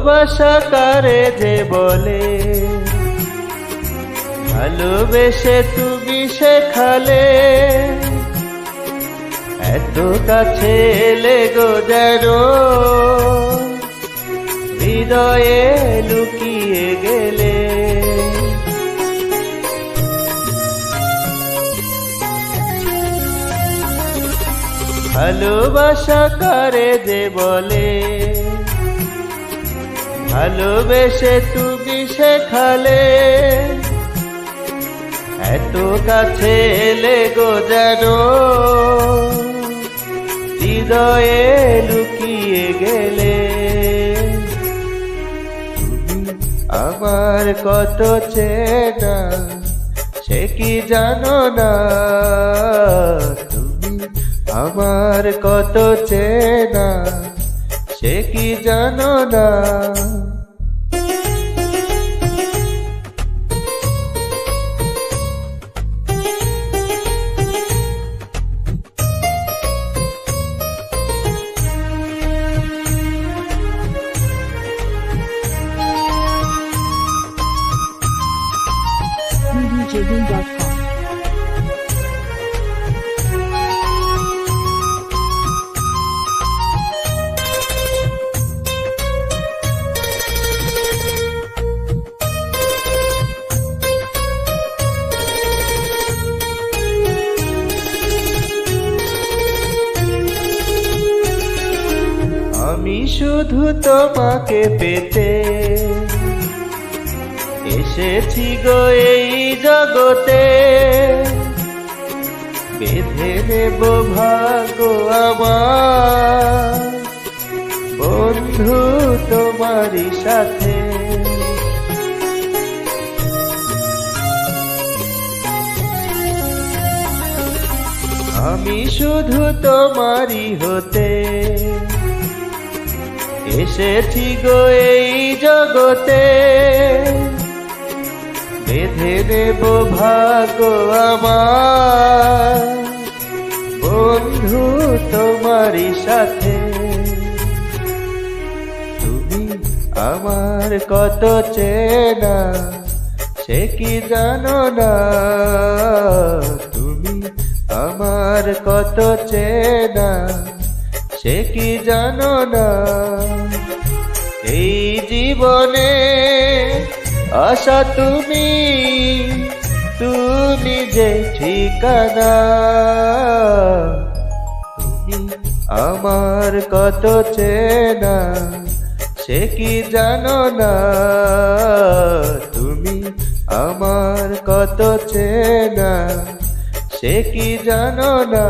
ভালোবাসা কারে যে বলে? ভালোবেসে তুমি শেখালে। এত কাছে এলে গো যেন হৃদয়ে লুকিয়ে গেলে। ভালোবাসা কারে যে বলে? ভালোবেসে তুমি শেখালে। এত কাছে এলে গো যেন হৃদয়ে লুকিয়ে গেলে। আমার কত চেনা, সে কি জানো না? তুমি আমার কত চেনা, সে কি জানো না? djboom.com. আমি শুধু তোমাকে পেতে এসেছি গো এই জগতে। বেঁধে নেব ভাগ্য আমার। বন্ধু তোমারই সাথে। আমি শুধু তোমারই হতে। এসেছি গো এই জগতে। বেঁধে নেব ভাগ্য আমার। বন্ধু তোমারই সাথে। তুমি আমার কত চেনা, সে কি জানো না? তুমি আমার কত চেনা, সে কি জানো না? এই জীবনে আশা তুমি তুমি যে ঠিকানা, তুমি আমার কত চেনা, সে কি জানো না? তুমি আমার কত চেনা, সে কি জানো না?